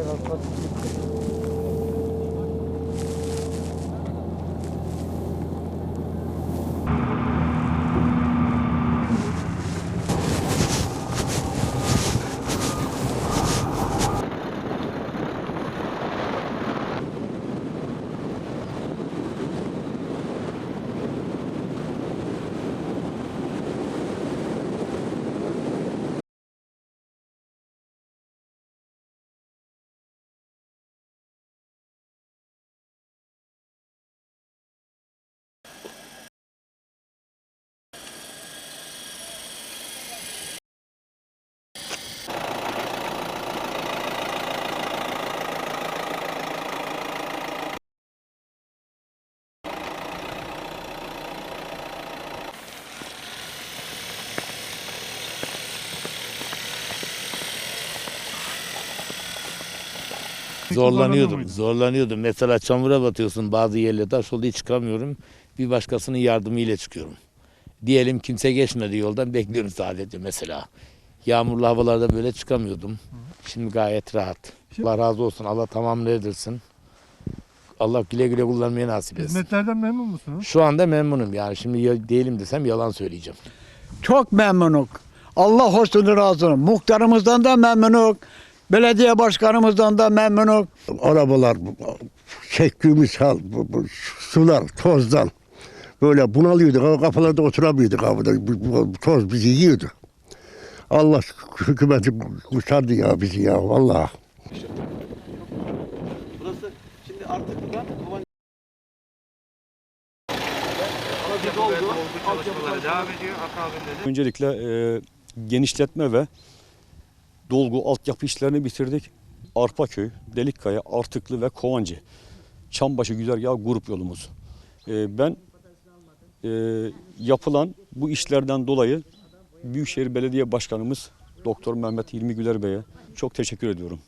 de los. Zorlanıyordum, zorlanıyordum. Mesela çamura batıyorsun bazı yerlerde taş oldu hiç çıkamıyorum. Bir başkasının yardımıyla çıkıyorum. Diyelim kimse geçmedi yoldan bekliyorum sadece mesela. Yağmurlu havalarda böyle çıkamıyordum. Şimdi gayet rahat. Allah razı olsun. Allah tamamını erdirsin. Allah güle güle kullanmayı nasip etsin. Hizmetlerden memnun musunuz? Şu anda memnunum yani. Şimdi ya- değilim desem yalan söyleyeceğim. Çok memnunuk. Allah hoşunu razı olsun. Muhtarımızdan da memnunuk. Belediye başkanımızdan da memnunuk. arabalar, çektiğimiz hal, bu- bu sular, tozdan. Böyle bunalıyorduk, kafalarda oturamıyorduk havada. Bu- Toz bizi yiyordu. Allah hükümeti kurtardı ya bizi ya vallahi. Burası şimdi artık buradan kovan çalışmaları devam ediyor. Akabinde de Öncelikle e, genişletme ve dolgu altyapı işlerini bitirdik. Arpaköy, Delikkaya, Artıklı ve Kovancı. Çambaşı Güzergahı grup yolumuz. E, ben e, yapılan bu işlerden dolayı Büyükşehir Belediye Başkanımız Doktor Mehmet Hilmi Güler Bey'e çok teşekkür ediyorum.